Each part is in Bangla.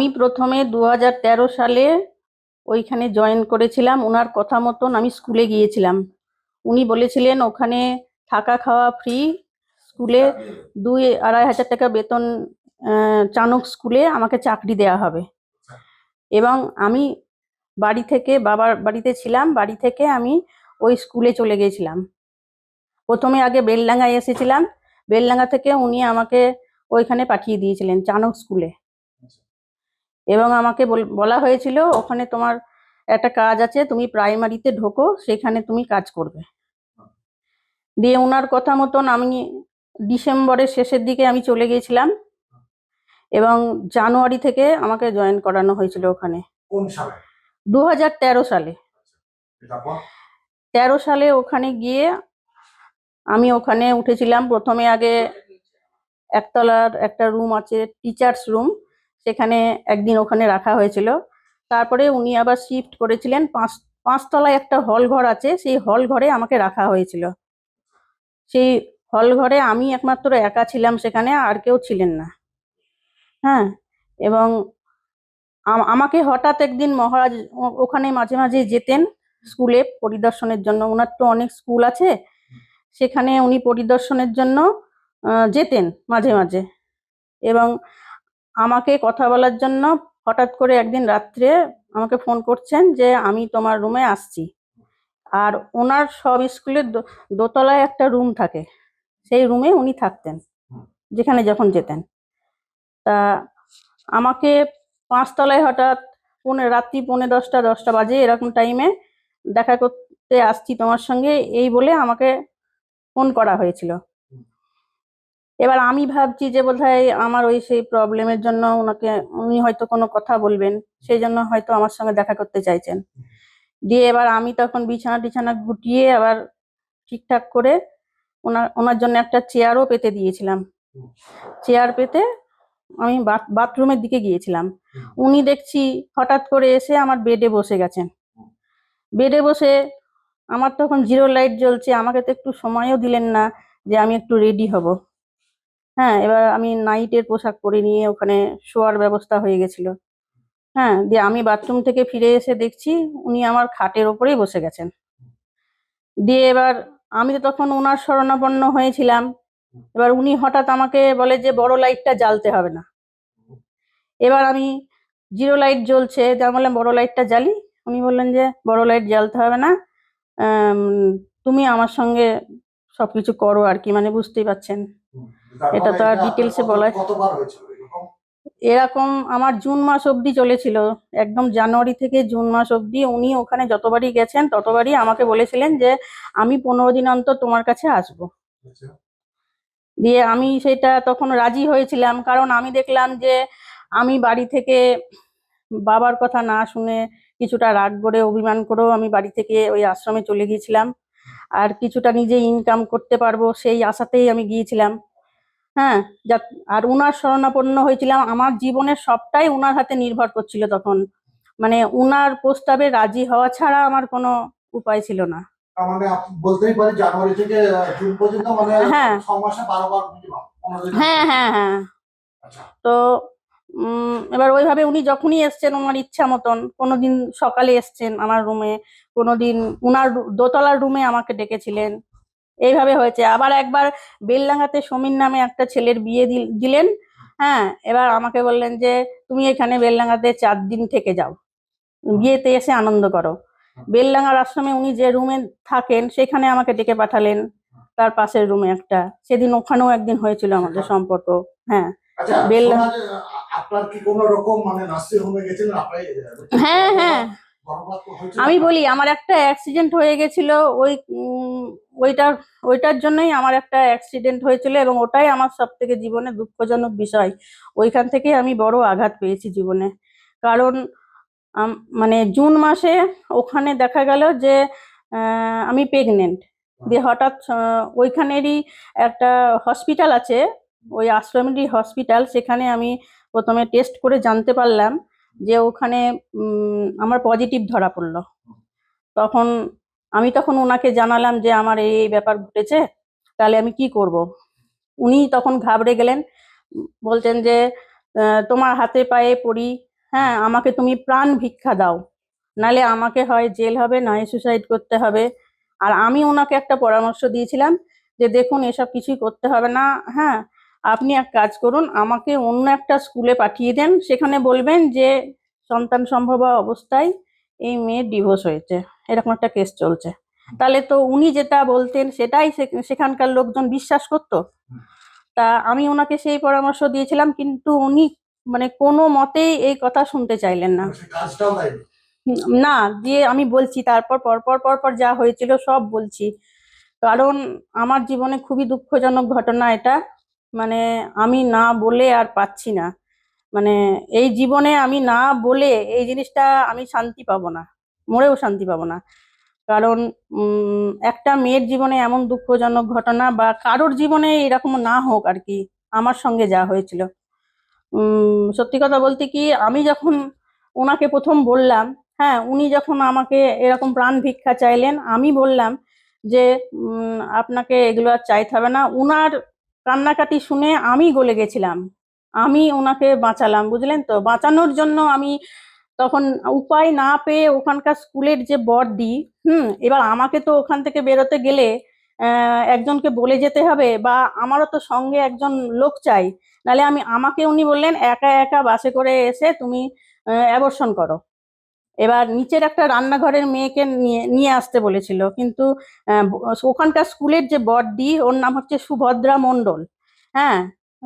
আমি প্রথমে দু হাজার তেরো সালে ওইখানে জয়েন করেছিলাম। ওনার কথা মতন আমি স্কুলে গিয়েছিলাম। উনি বলেছিলেন, ওখানে থাকা খাওয়া ফ্রি স্কুলে দুই আড়াই হাজার টাকা বেতন চানক স্কুলে আমাকে চাকরি দেওয়া হবে। এবং আমি বাড়ি থেকে, বাবার বাড়িতে ছিলাম। বাড়ি থেকে আমি ওই স্কুলে চলে গিয়েছিলাম। প্রথমে আগে বেলডাঙ্গায় এসেছিলাম। বেলডাঙ্গা থেকে উনি আমাকে ওইখানে পাঠিয়ে দিয়েছিলেন, চানক স্কুলে এবং আমাকে বল- হয়েছিল ওখানে তোমার একটা কাজ আছে তুমি প্রাইমারিতে ঢোকো সেখানে তুমি কাজ করবে। দিয়ে ওনার কথা মতন আমি ডিসেম্বরের শেষের দিকে আমি চলে গিয়েছিলাম এবং জানুয়ারি থেকে আমাকে জয়েন করানো হয়েছিল ওখানে। দু হাজার তেরো সালে। তেরো সালে ওখানে গিয়ে আমি ওখানে উঠেছিলাম। প্রথমে আগে একতলার একটা রুম আছে টিচার্স রুম। সেখানে একদিন ওখানে রাখা হয়েছিল। তারপরে উনি আবার শিফট করেছিলেন। পাঁচ, পাঁচতলায় একটা হল ঘর আছে, সেই হল ঘরে আমাকে রাখা হয়েছিল। সেই হল ঘরে আমি একমাত্র একা ছিলাম সেখানে, আর কেউ ছিলেন না। হ্যাঁ এবং আমাকে হঠাৎ একদিন মহারাজ ওখানে মাঝে মাঝে যেতেন স্কুলে পরিদর্শনের জন্য। ওনার তো অনেক স্কুল আছে। সেখানে উনি পরিদর্শনের জন্য যেতেন মাঝে মাঝে। এবং আমাকে কথা বলার জন্য হঠাৎ করে একদিন রাত্রে আমাকে ফোন করছেন যে আমি তোমার রুমে আসছি। আর ওনার সব স্কুলের দোতলায় একটা রুম থাকে। সেই রুমে উনি থাকতেন, যেখানে যখন যেতেন। তা আমাকে পাঁচতলায় হঠাৎ পৌনে, রাত্রি পৌনে দশটা দশটা বাজে এরকম টাইমে দেখা করতে আসছি তোমার সঙ্গে, এই বলে আমাকে ফোন করা হয়েছিল। এবার আমি ভাবছি যে বোধহয় আমার ওই সেই প্রবলেমের জন্য ওনাকে, উনি হয়তো কোনো কথা বলবেন, সেই জন্য হয়তো আমার সঙ্গে দেখা করতে চাইছেন। দিয়ে এবার আমি তখন বিছানা টিছানা গুটিয়ে আবার ঠিকঠাক করে ওনার ওনার জন্য একটা চেয়ারও পেতে দিয়েছিলাম। চেয়ার পেতে আমি বাথরুমের দিকে গিয়েছিলাম। উনি দেখছি হঠাৎ করে এসে আমার বেডে বসে গেছেন। বেডে বসে আমার তখন জিরো লাইট জ্বলছে, আমাকে তো একটু সময়ও দিলেন না যে আমি একটু রেডি হব। হ্যাঁ এবার আমি নাইটের পোশাক পরে নিয়ে ওখানে শোয়ার ব্যবস্থা হয়ে গেছিল। হ্যাঁ দিয়ে আমি বাথরুম থেকে ফিরে এসে দেখছি উনি আমার খাটের ওপরেই বসে গেছেন। দিয়ে এবার আমি তো তখন ওনার শরণাপন্ন হয়েছিলাম। এবার উনি হঠাৎ আমাকে বলে যে, বড় লাইটটা জ্বালতে হবে না। এবার আমি, জিরো লাইট জ্বলছে। যা বললাম, বড় লাইটটা জ্বালি? উনি বললেন যে, বড় লাইট জ্বালতে হবে না। তুমি আমার সঙ্গে সবকিছু করো আর কি। মানে বুঝতেই পারছেন। এটা তো আর কত- বলা- এরকম? এরকম আমার জুন মাস অবধি চলেছিল। একদম জানুয়ারি থেকে জুন মাস অবধি উনি ওখানে যতবারই গেছেন ততবারই আমাকে বলেছিলেন যে আমি পনেরো দিন অন্তর তোমার কাছে আসব। আচ্ছা। দিয়ে আমি সেটা তখন রাজি হয়েছিলাম কারণ আমি দেখলাম যে আমি বাড়ি থেকে বাবার কথা না শুনে কিছুটা রাগ করে অভিমান করেও আমি বাড়ি থেকে ওই আশ্রমে চলে গিয়েছিলাম। আর কিছুটা নিজে ইনকাম করতে পারব সেই আশাতেই আমি গিয়েছিলাম। হ্যাঁ যা আর উনার শরণাপন্ন হয়েছিলাম। আমার জীবনের সবটাই উনার হাতে নির্ভর করছিল তখন। মানে উনার প্রস্তাবে রাজি হওয়া ছাড়া আমার কোনো উপায় ছিল না। মানে বলতেই পারি জানুয়ারি থেকে জুন পর্যন্ত মানে হ্যাঁ। ছ মাসে। হ্যাঁ হ্যাঁ হ্যাঁ। আচ্ছা। তো উম, এবার ওইভাবে উনি যখনই এসছেন ওনার ইচ্ছা মতন কোনোদিন সকালে এসছেন আমার রুমে কোনোদিন উনার দোতলার রুমে আমাকে ডেকেছিলেন। এইভাবে হয়েছে। আবার একবার বেলডাঙ্গাতে সমীর নামে একটা ছেলের বিয়ে দিল- দিলেন হ্যাঁ? এবার আমাকে বললেন যে তুমি এখানে বেলডাঙ্গাতে চার দিন থেকে যাও। বিয়েতে এসে আনন্দ করো। বেলডাঙ্গার আশ্রমে উনি যে রুমে থাকেন সেখানে আমাকে ডেকে পাঠালেন। তার পাশের রুমে একটা। সেদিন ওখানেও একদিন হয়েছিল আমাদের সম্পর্ক হ্যাঁ। আচ্ছা আপনার কি কোনো রকম মানে গেছিলেন? হ্যাঁ হ্যাঁ। আমি বলি আমার একটা অ্যাক্সিডেন্ট হয়ে গেছিল ওই ওইটার ওইটার জন্যই আমার একটা অ্যাক্সিডেন্ট হয়েছিল এবং ওটাই আমার সব থেকে জীবনে দুঃখজনক বিষয়। ওইখান থেকে আমি বড় আঘাত পেয়েছি জীবনে। কারণ মানে জুন মাসে ওখানে দেখা গেল যে আমি প্রেগনেন্ট দিয়ে হঠাৎ ওইখানেরই একটা হসপিটাল আছে। ওই আশ্রমেরই হসপিটাল সেখানে আমি প্রথমে টেস্ট করে জানতে পারলাম যে ওখানে আমার পজিটিভ ধরা পড়ল। তখন আমি তখন ওনাকে জানালাম যে আমার এই ব্যাপার ঘটেছে তাহলে আমি কি করব? উনি তখন ঘাবড়ে গেলেন উম, বলতেন যে তোমার হাতে পায়ে পড়ি হ্যাঁ আমাকে তুমি প্রাণ ভিক্ষা দাও নালে আমাকে হয় জেল হবে নয় সুসাইড করতে হবে। আর আমি ওনাকে একটা পরামর্শ দিয়েছিলাম যে দেখুন এসব কিছুই করতে হবে না হ্যাঁ আপনি এক কাজ করুন আমাকে অন্য একটা স্কুলে পাঠিয়ে দেন সেখানে বলবেন যে সন্তান সম্ভব অবস্থায় এই মেয়ের ডিভোর্স হয়েছে। এরকম একটা কেস চলছে। তাহলে তো উনি যেটা বলতেন সেটাই সেখানকার লোকজন বিশ্বাস করতো? তা আমি ওনাকে সেই পরামর্শ দিয়েছিলাম কিন্তু উনি মানে কোনো মতেই এই কথা শুনতে চাইলেন না। না দিয়ে আমি বলছি তারপর পরপর পরপর যা হয়েছিল সব বলছি। কারণ আমার জীবনে খুবই দুঃখজনক ঘটনা এটা। মানে আমি না বলে আর পাচ্ছি না। মানে এই জীবনে আমি না বলে এই জিনিসটা আমি শান্তি পাবো না, মরেও শান্তি পাবো না। কারণ একটা মেয়ের জীবনে এমন দুঃখজনক ঘটনা বা কারোর জীবনে এরকম না হোক আর কি, আমার সঙ্গে যা হয়েছিল। সত্যি কথা বলতে কি, আমি যখন ওনাকে প্রথম বললাম হ্যাঁ উনি যখন আমাকে এরকম প্রাণ ভিক্ষা চাইলেন, আমি বললাম যে আপনাকে এগুলো আর চাইতে হবে না। উনার কান্নাকাটি শুনে আমি গলে গেছিলাম। আমি ওনাকে বাঁচালাম, বুঝলেন তো? বাঁচানোর জন্য আমি তখন উপায় না পেয়ে ওখানকার স্কুলের যে বড়দি, হুম, এবার আমাকে তো ওখান থেকে বেরোতে গেলে একজনকে বলে যেতে হবে বা আমারও তো সঙ্গে একজন লোক চাই নালে আমি, আমাকে উনি বললেন, একা একা বাসে করে এসে তুমি অ্যাবর্শন করো। এবার নিচের একটা রান্নাঘরের মেয়েকে নিয়ে নিয়ে আসতে বলেছিল, কিন্তু ওখানকার স্কুলের যে বড়দি, ওর নাম হচ্ছে সুভদ্রা মণ্ডল হ্যাঁ?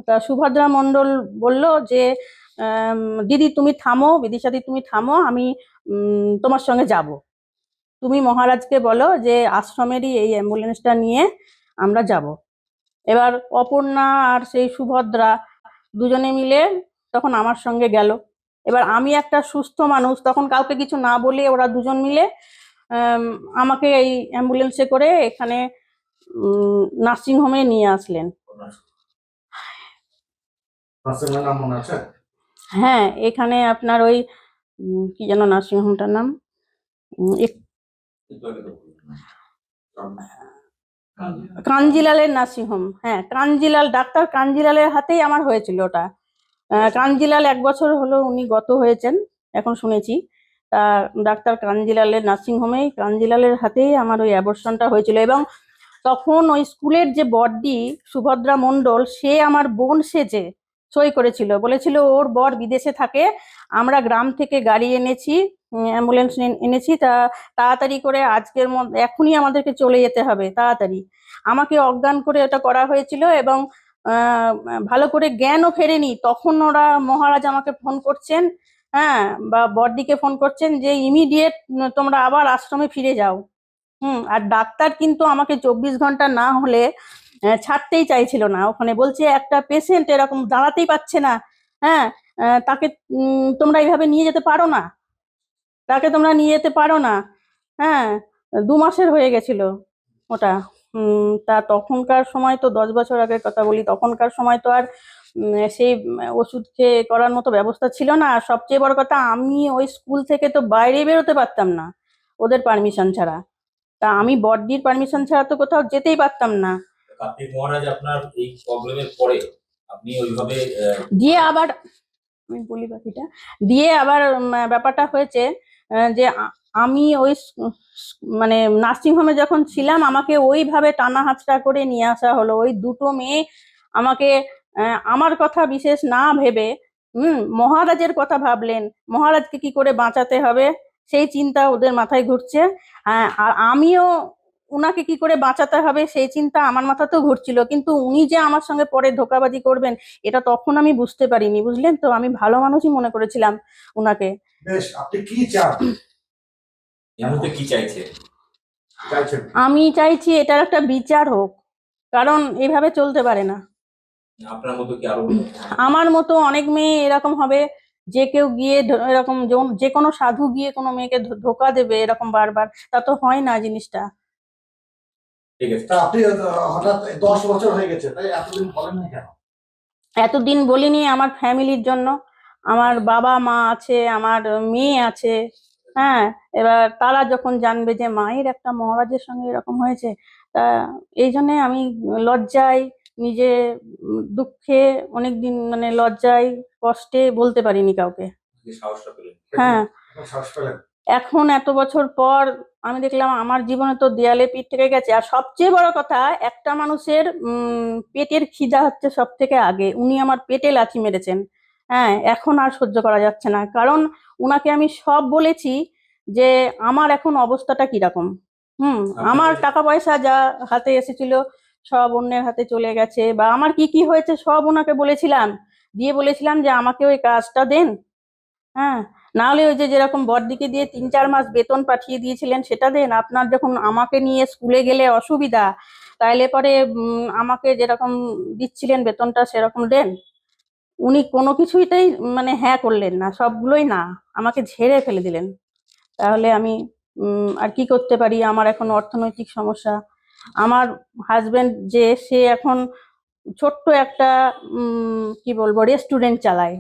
তা সুভদ্রা মণ্ডল বলল যে দিদি তুমি থামো, বিদিশাদি তুমি থামো, আমি তোমার সঙ্গে যাব। তুমি মহারাজকে বলো যে, আশ্রমেরই এই অ্যাম্বুলেন্সটা নিয়ে আমরা যাব। এবার অপর্ণা আর সেই সুভদ্রা দুজনে মিলে তখন আমার সঙ্গে গেল। এবার আমি একটা সুস্থ মানুষ, তখন কাউকে কিছু না বলে ওরা দুজন মিলে আমাকে এই অ্যাম্বুলেন্সে করে এখানে নার্সিংহোমে নিয়ে আসলেন। নাম মনে আছে? হ্যাঁ এখানে আপনার ওই কি যেন নার্সিং হোমটার নাম কাঞ্জিলালের নার্সিং হোম হ্যাঁ কাঞ্জিলাল ডাক্তার কাঞ্জিলালের হাতেই আমার হয়েছিল ওটা। কাঞ্জিলাল এক বছর হলো উনি গত হয়েছেন এখন শুনেছি। তা ডাক্তার কাঞ্জিলালের নার্সিং হোমেই কাঞ্জিলালের হাতেই আমার ওই অ্যাবর্শনটা হয়েছিল এবং তখন ওই স্কুলের যে বড়দি সুভদ্রা মণ্ডল সে আমার বোন সেজে সই করেছিল। বলেছিল, ওর বর বিদেশে থাকে, আমরা গ্রাম থেকে গাড়ি এনেছি অ্যাম্বুলেন্স এনেছি, তা তাড়াতাড়ি করে আজকের মধ্যে এখনই আমাদেরকে চলে যেতে হবে, তাড়াতাড়ি। আমাকে অজ্ঞান করে ওটা করা হয়েছিল এবং ভালো করে জ্ঞানও ফেরেনি। তখন ওরা মহারাজ আমাকে ফোন করছেন হ্যাঁ বা বড়দিকে ফোন করছেন যে ইমিডিয়েট তোমরা আবার আশ্রমে ফিরে যাও। হুম, আর ডাক্তার কিন্তু আমাকে চব্বিশ ঘণ্টা না হলে ছাড়তেই চাইছিল না। ওখানে বলছে, একটা পেশেন্ট এরকম দাঁড়াতেই পাচ্ছে না। হ্যাঁ তাকে তোমরা এইভাবে নিয়ে যেতে পারো না। তাকে তোমরা নিয়ে যেতে পারো না। হ্যাঁ দু মাসের হয়ে গেছিল ওটা। তা তখনকার সময় তো দশ বছর আগের কথা বলি, তখনকার সময় তো আর সেই ওষুধ খেয়ে করার মতো ব্যবস্থা ছিল না। আর সবচেয়ে বড় কথা, আমি ওই স্কুল থেকে তো বাইরে বেরোতে পারতাম না, ওদের পারমিশন ছাড়া। তা আমি বড়দির পারমিশন ছাড়া তো কোথাও যেতেই পারতাম না। কার্তিক মহারাজ, আপনার এই প্রবলেমের পরে আপনি ওইভাবে দিয়ে আবার, আমি বলি বাকিটা, দিয়ে আবার ব্যাপারটা হয়েছে যে আমি ওই মানে নার্সিং হোমে যখন ছিলাম, আমাকে ওইভাবে টানা হাতটা করে নিয়ে আসা হলো। ওই দুটো মেয়ে আমাকে আমার কথা বিশেষ না ভেবে, হুম, মহারাজের কথা ভাবলেন, মহারাজকে কি করে বাঁচাতে হবে? সেই চিন্তা ওদের মাথায় ঘুরছে। আর আমিও উনাকে কি করে বাঁচাতে হবে সেই চিন্তা আমার মাথাতেও ঘুরছিল। কিন্তু উনি যে আমার সঙ্গে পরে ধোকাবাজি করবেন এটা তখন আমি বুঝতে পারিনি বুঝলেন তো? আমি ভালো মানুষই মনে করেছিলাম উনাকে। বেশ আপনি কি চান? এই মুহূর্তে কি চাইছে? আমি চাইছি এটার একটা বিচার হোক কারণ এভাবে চলতে পারে না। আপনার মতো কি আরও আমার মতো অনেক মেয়ে এরকম হবে যে কেউ গিয়ে এরকম যে কোনো সাধু গিয়ে কোনো মেয়েকে ধোকা দেবে এরকম বারবার তা তো হয় না জিনিসটা। ঠিক আছে। তা আপনি হঠাৎ দশ বছর হয়ে গেছে তাই এতদিন কেন? এতদিন বলিনি আমার ফ্যামিলির জন্য। আমার বাবা মা আছে আমার মেয়ে আছে হ্যাঁ এবার তারা যখন জানবে যে মায়ের একটা মহারাজের সঙ্গে এরকম হয়েছে তা এই জন্যে আমি লজ্জায় নিজে দুঃখে অনেকদিন মানে লজ্জায় কষ্টে বলতে পারিনি কাউকে। হ্যাঁ। এখন এত বছর পর আমি দেখলাম আমার জীবনে তো দেয়ালে পিঠ থেকে গেছে। আর সবচেয়ে বড় কথা একটা মানুষের পেটের খিদা হচ্ছে সব থেকে আগে। উনি আমার পেটে লাথি মেরেছেন। হ্যাঁ এখন আর সহ্য করা যাচ্ছে না। কারণ উনাকে আমি সব বলেছি যে আমার এখন অবস্থাটা কীরকম? হুম আমার টাকা পয়সা যা হাতে এসেছিল সব অন্যের হাতে চলে গেছে। বা আমার কি কি হয়েছে সব ওনাকে বলেছিলাম। দিয়ে বলেছিলাম যে আমাকে ওই কাজটা দেন। হ্যাঁ নাহলে ওই যে যেরকম বড়দিকে দিয়ে তিন চার মাস বেতন পাঠিয়ে দিয়েছিলেন সেটা দেন, আপনার যখন আমাকে নিয়ে স্কুলে গেলে অসুবিধা, তাইলে পরে আমাকে যেরকম দিচ্ছিলেন বেতনটা সেরকম দেন। উনি কোনো কিছুইটাই মানে হ্যাঁ করলেন না, সবগুলোই না, আমাকে ঝেড়ে ফেলে দিলেন। তাহলে আমি আর কি করতে পারি? আমার এখন অর্থনৈতিক সমস্যা। আমার হাজব্যান্ড যে, সে এখন ছোট্ট একটা কি বলব রেস্টুরেন্ট চালায়।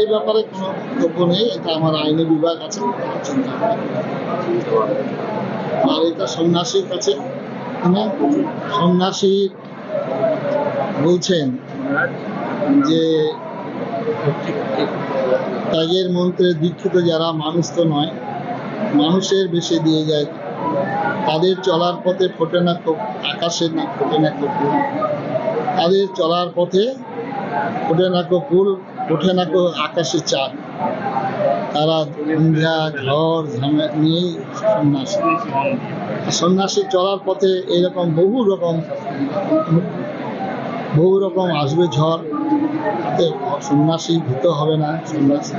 এই ব্যাপারে কোনো বক্তব্য নেই এটা আমার আইনি বিভাগ আছে। আর এটা সন্ন্যাসীর কাছে। হ্যাঁ, সন্ন্যাসী বলছেন যে ত্যাগের মন্ত্রে দীক্ষিত যারা মানুষ তো নয় মানুষের বেশি দিয়ে যায়। তাদের চলার পথে ফোটে না খুব আকাশের না ফোটে না তাদের চলার পথে ফোটে না ফুল। ওঠে না কো আকাশে চাঁদ। তারা ঝড় ঝামে নিয়েই সন্ন্যাসী। সন্ন্যাসী চলার পথে এরকম বহু রকম বহু রকম আসবে ঝড়। সন্ন্যাসী ভীত হবে না, সন্ন্যাসী।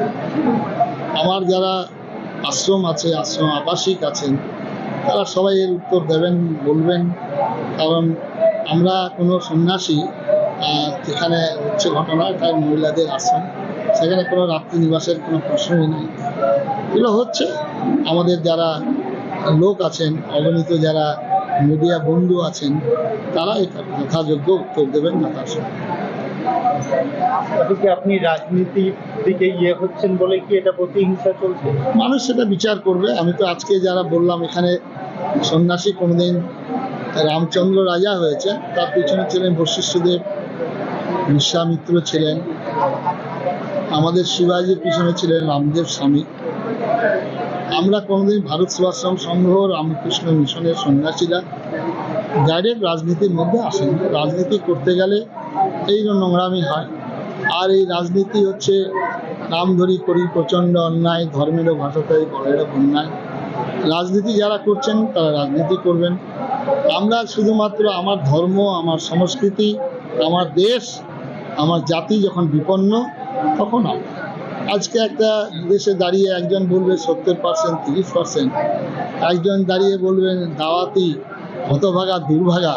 আমার যারা আশ্রম আছে, আশ্রম আবাসিক আছেন, তারা সবাই এর উত্তর দেবেন, বলবেন। কারণ আমরা কোনো সন্ন্যাসী যেখানে হচ্ছে ঘটনা এটা মহিলাদের আশ্রম সেখানে কোনো রাত্রি নিবাসের কোনো প্রশ্নই নেই। এগুলো হচ্ছে আমাদের যারা লোক আছেন অগণিত যারা মিডিয়া বন্ধু আছেন তারা এটা যথাযোগ্য উত্তর দেবেন যথাসময় এদিকে আপনি রাজনীতির দিকে ইয়ে হচ্ছেন বলে কি এটা প্রতিহিংসা চলছে? মানুষ সেটা বিচার করবে। আমি তো আজকে যারা বললাম এখানে সন্ন্যাসী কোনোদিন রামচন্দ্র রাজা হয়েছে তার পিছনে ছিলেন বশিষ্ঠদেব বিশ্বামিত্র ছিলেন, আমাদের শিবাজির পিছনে ছিলেন রামদেব স্বামী। আমরা কোনোদিন ভারত সেবাশ্রম সংঘ, রামকৃষ্ণ মিশনের সন্ন্যাসীরা ডাইরেক্ট রাজনীতির মধ্যে আসেন। রাজনীতি করতে গেলে এই নোংরামি হয়, আর এই রাজনীতি হচ্ছে নাম ধরি করি, প্রচণ্ড অন্যায়, ধর্মেরও ভাষাতাই বড়েরও অন্যায়। রাজনীতি যারা করছেন, তারা রাজনীতি করবেন। আমরা শুধুমাত্র আমার ধর্ম, আমার সংস্কৃতি, আমার দেশ আমার জাতি যখন বিপন্ন, তখন আজকে একটা দেশে দাঁড়িয়ে একজন বলবে সত্তর পার্সেন্ট তিরিশ পার্সেন্ট একজন দাঁড়িয়ে বলবেন দাওয়াতি, হতভাগা, দুর্ভাগা।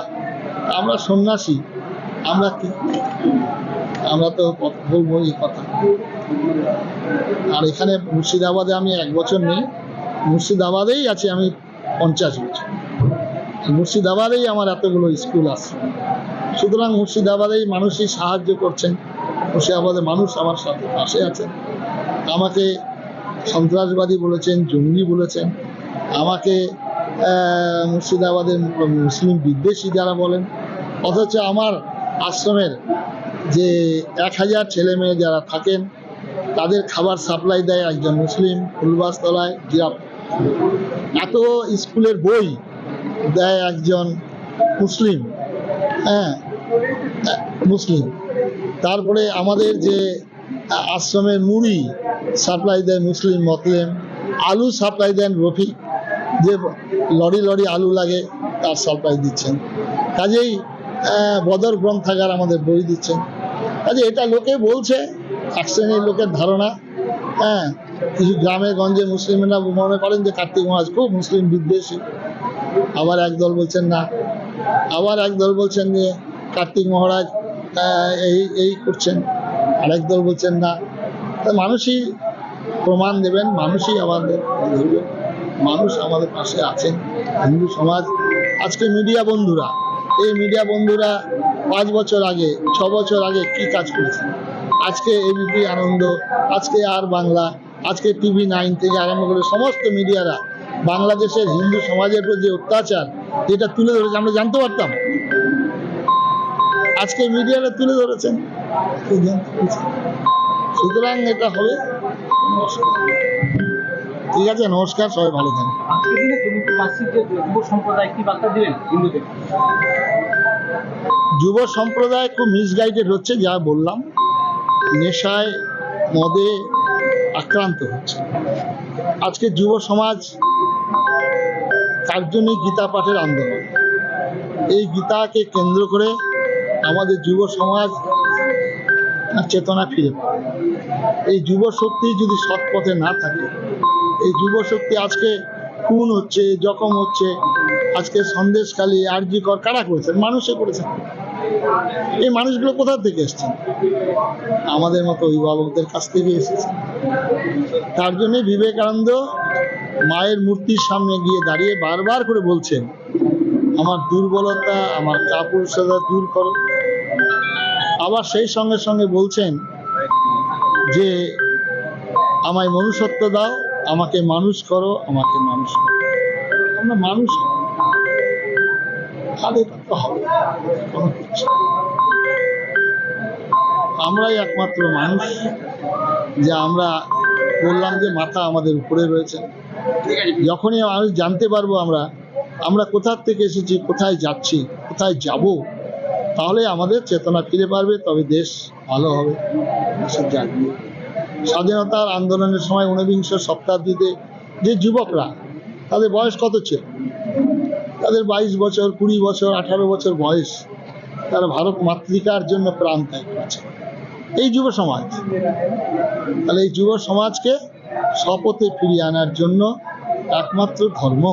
আমরা সন্ন্যাসী, আমরা কি? আমরা তো বলব এই কথা। আর এখানে মুর্শিদাবাদে আমি এক বছর নেই, মুর্শিদাবাদেই আছি আমি পঞ্চাশ বছর। মুর্শিদাবাদেই আমার এতগুলো স্কুল আছে। সুতরাং মুর্শিদাবাদেই মানুষই সাহায্য করছেন মুর্শিদাবাদের মানুষ আমার সাথে পাশে আছেন। আমাকে সন্ত্রাসবাদী বলেছেন, জঙ্গি বলেছেন। আমাকে মুর্শিদাবাদের মুসলিম বিদ্বেষী যারা বলেন, অথচ আমার আশ্রমের যে এক হাজার ছেলে মেয়ে যারা থাকেন, তাদের খাবার সাপ্লাই দেয় একজন মুসলিম ফুলবাসতলায় জিরাপ এত স্কুলের বই দেয় একজন মুসলিম হ্যাঁ মুসলিম। তারপরে আমাদের যে আশ্রমের মুড়ি সাপ্লাই দেয় মুসলিম, মতলেম, আলু সাপ্লাই দেন রফিক, যে লরি লরি আলু লাগে তার সাপ্লাই দিচ্ছেন। কাজেই বদর গ্রন্থাগার আমাদের বই দিচ্ছেন। কাজে এটা লোকে বলছে, এক শ্রেণির লোকের ধারণা হ্যাঁ কিছু গ্রামে গঞ্জে মুসলিমরা মনে করেন যে কার্তিক মহাজ খুব মুসলিম বিদ্বেষী। আবার একদল বলছেন না। আবার একদল বলছেন যে কার্তিক মহারাজ এই এই করছেন। আরেক দল বলছেন না। তা মানুষই প্রমাণ দেবেন, মানুষই আমাদের ধরবেন। মানুষ আমাদের পাশে আছেন হিন্দু সমাজ। আজকে মিডিয়া বন্ধুরা, এই মিডিয়া বন্ধুরা পাঁচ বছর আগে, ছ বছর আগে কি কাজ করেছেন আজকে এবিপি আনন্দ, আজকে আর বাংলা, আজকে টিভি নাইন থেকে আরম্ভ করে সমস্ত মিডিয়ারা বাংলাদেশের হিন্দু সমাজের উপর যে অত্যাচার যেটা তুলে ধরেছে আমরা জানতে পারতাম। আজকে মিডিয়ারা তুলে ধরেছেন। সুতরাং এটা হবে। ঠিক আছে নমস্কার সবাই ভালো থাকেন। যুব সম্প্রদায় খুব মিসগাইডেড হচ্ছে যা বললাম। নেশায় মদে আক্রান্ত হচ্ছে। আজকে যুব সমাজ তার জন্যই গীতা পাঠের আন্দোলন। এই গীতাকে কেন্দ্র করে আমাদের যুব সমাজ চেতনা ফিরে এই যুব শক্তি যদি সৎ পথে না থাকে, এই যুব শক্তি আজকে খুন হচ্ছে, জখম হচ্ছে, আজকে সন্দেশখালী আরজি কর, কারা করেছেন মানুষে করেছেন এই মানুষগুলো কোথা থেকে এসছেন? আমাদের মতো অভিভাবকদের কাছ থেকে এসেছে। তার জন্যই বিবেকানন্দ মায়ের মূর্তির সামনে গিয়ে দাঁড়িয়ে বারবার করে বলছেন, আমার দুর্বলতা, আমার কাপুরুষতা দূর করো। আবার সেই সঙ্গে সঙ্গে বলছেন যে, আমায় মনুষ্যত্ব দাও, আমাকে মানুষ করো, আমাকে মানুষ করো। আমরা মানুষ আমরাই একমাত্র মানুষ, যে আমরা বললাম যে মাথা আমাদের উপরে রয়েছে। যখনই আমি জানতে পারব আমরা আমরা কোথার থেকে এসেছি, কোথায় যাচ্ছি, কোথায় যাব, তাহলে আমাদের চেতনা ফিরে পারবে, তবে দেশ ভালো হবে। জাগবে স্বাধীনতার আন্দোলনের সময় ঊনবিংশ শতাব্দীতে যে যুবকরা, তাদের বয়স কত ছিল? তাদের বাইশ বছর, কুড়ি বছর, আঠারো বছর বয়স, তারা ভারত মাতৃকার জন্য প্রাণ ত্যাগ করেছে। এই যুব সমাজ। তাহলে এই যুব সমাজকে শপথে ফিরিয়ে আনার জন্য একমাত্র ধর্ম।